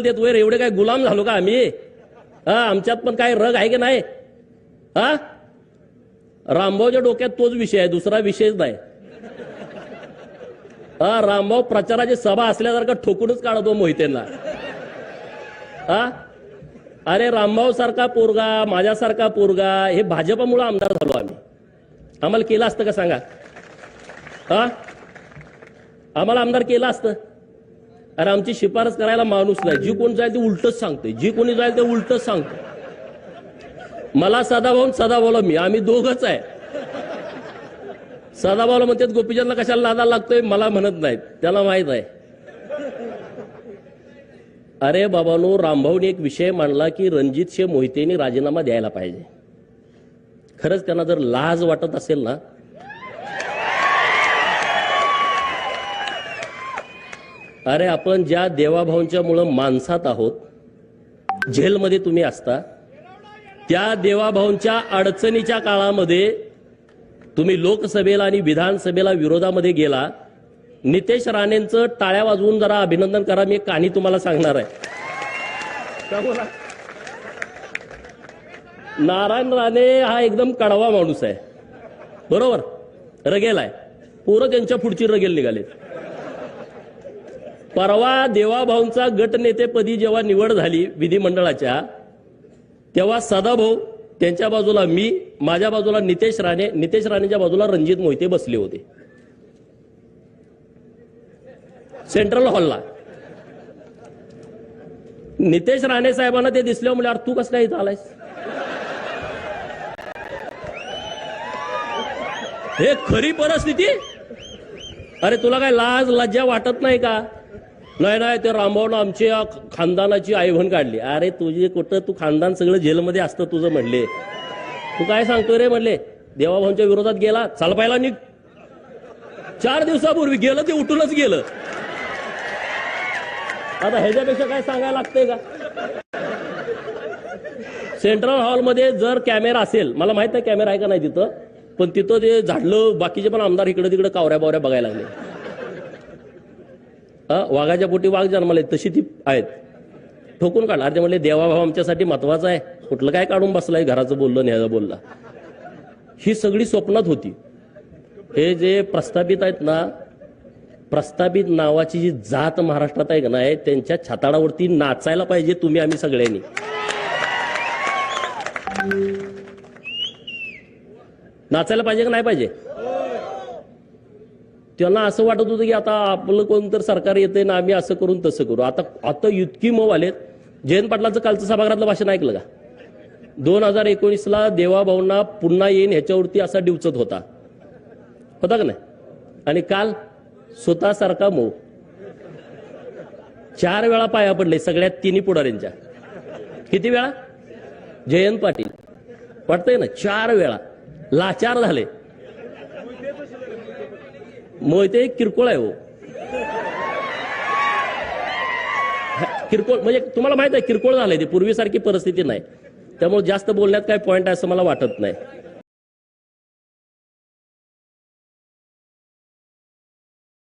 देत वर एवढे काय गुलाम झालो का आम्ही? हा आमच्यात पण काय रग आहे की नाही? हा? रामभाऊच्या डोक्यात तोच विषय आहे दुसरा विषयच नाही. हा रामभाऊ प्रचाराची सभा असल्यासारखं ठोकूनच काढतो मोहितेंना. हा? अरे रामभाऊ सारखा पोरगा माझ्यासारखा पोरगा हे भाजपमुळे आमदार झालो आम्ही. आम्हाला केलं असतं का सांगा? हा? आम्हाला आमदार केलं असतं. अरे आमची शिफारस करायला माणूस नाही. जी कोण जाईल ते उलटच सांगते. जी कोणी जाईल ते उलटच सांगते. मला सदाभाऊ सदाभाऊला मी. आम्ही दोघच आहे. सदाभाऊला म्हणतात गोपीचंदला कशाला लादा लागतोय? मला म्हणत नाहीत. त्याला माहीत आहे. अरे बाबानो रामभाऊने एक विषय मांडला की रणजित शे मोहितेनी राजीनामा द्यायला पाहिजे. खरंच त्यांना जर लाज वाटत असेल ना अरे आपण ज्या देवाभाऊंच्या मुळे माणसात आहोत झेलमध्ये तुम्ही असता त्या देवाभाऊंच्या अडचणीच्या काळामध्ये तुम्ही लोकसभेला आणि विधानसभेला विरोधामध्ये गेला. नितेश राणेंचं टाळ्या वाजवून जरा अभिनंदन करा मी एक कहाणी तुम्हाला सांगणार आहे. बोला? नारायण राणे हा एकदम कडवा माणूस आहे. बरोबर? रगेल आहे पोरं त्यांच्या पुढची रगेल निघाले परवा देवाभाऊंचा गटनेतेपदी जेव्हा निवड झाली विधिमंडळाच्या तेव्हा सदाभाऊ त्यांच्या बाजूला मी माझ्या बाजूला नितेश राणे नितेश राणेच्या बाजूला रणजित मोहिते बसले होते. सेंट्रल हॉलला. नितेश राणे साहेबांना ते दिसले म्हणजे अरे तू कसं काय इथं आलायस? हे खरी परिस्थिती? अरे तुला काय लाज लज्जा वाटत नाही का? नाही नाही ते रामभाऊनं आमच्या खानदानाची आईवण काढली. अरे तुझे कुठं तू खानदान सगळं जेलमध्ये असतं तुझं म्हणले. तू काय सांगतोय रे म्हणले? देवाभाऊंच्या विरोधात गेला चाल पाहिला निघ. चार दिवसापूर्वी गेलं ते उठूनच गेलं. आता ह्याच्यापेक्षा काय सांगायला लागतंय का? सेंट्रल हॉलमध्ये जर कॅमेरा असेल मला माहीत नाही कॅमेरा आहे का नाही तिथं पण तिथं ते झाडलं बाकीचे पण आमदार इकडे तिकडे कावऱ्या बावऱ्या बघायला लागले. वाघाच्या पोटी वाघ जन्माले तशी ती आहेत. ठोकून काढला अरे ते म्हणले देवाभाव आमच्यासाठी महत्त्वाचा आहे. कुठलं काय काढून बसलाय घराचं बोललं न्यायचं बोलला. ही सगळी स्वप्नात होती. हे जे प्रस्थापित आहेत ना प्रस्थापित नावाची जी जात महाराष्ट्रात आहे का नाही त्यांच्या छाताडावरती नाचायला पाहिजे तुम्ही आम्ही सगळ्यांनी. नाचायला पाहिजे का नाही पाहिजे? त्यांना असं वाटत होतं की आता आपलं कोण तर सरकार येते ना आम्ही असं करून तसं करू. आता आता इतकी मव आलेत. जयंत पाटलाचं कालचं सभागृहातलं भाषण ऐकलं का? दोन हजार एकोणीसला देवाभाऊंना पुन्हा येईन ह्याच्यावरती असा डिवचत होता. होता का नाही? आणि काल स्वतःसारखा मऊ. चार वेळा पाया पडले सगळ्यात तिन्ही पुढाऱ्यांच्या. किती वेळा? जयंत पाटील. वाटतंय ना? चार वेळा. लाचार झाले. मग एक किरकोळ आहे हो किरकोळ म्हणजे तुम्हाला माहीत आहे किरकोळ झालंय ते पूर्वीसारखी परिस्थिती नाही. त्यामुळे जास्त बोलण्यात काय पॉईंट आहे असं मला वाटत नाही.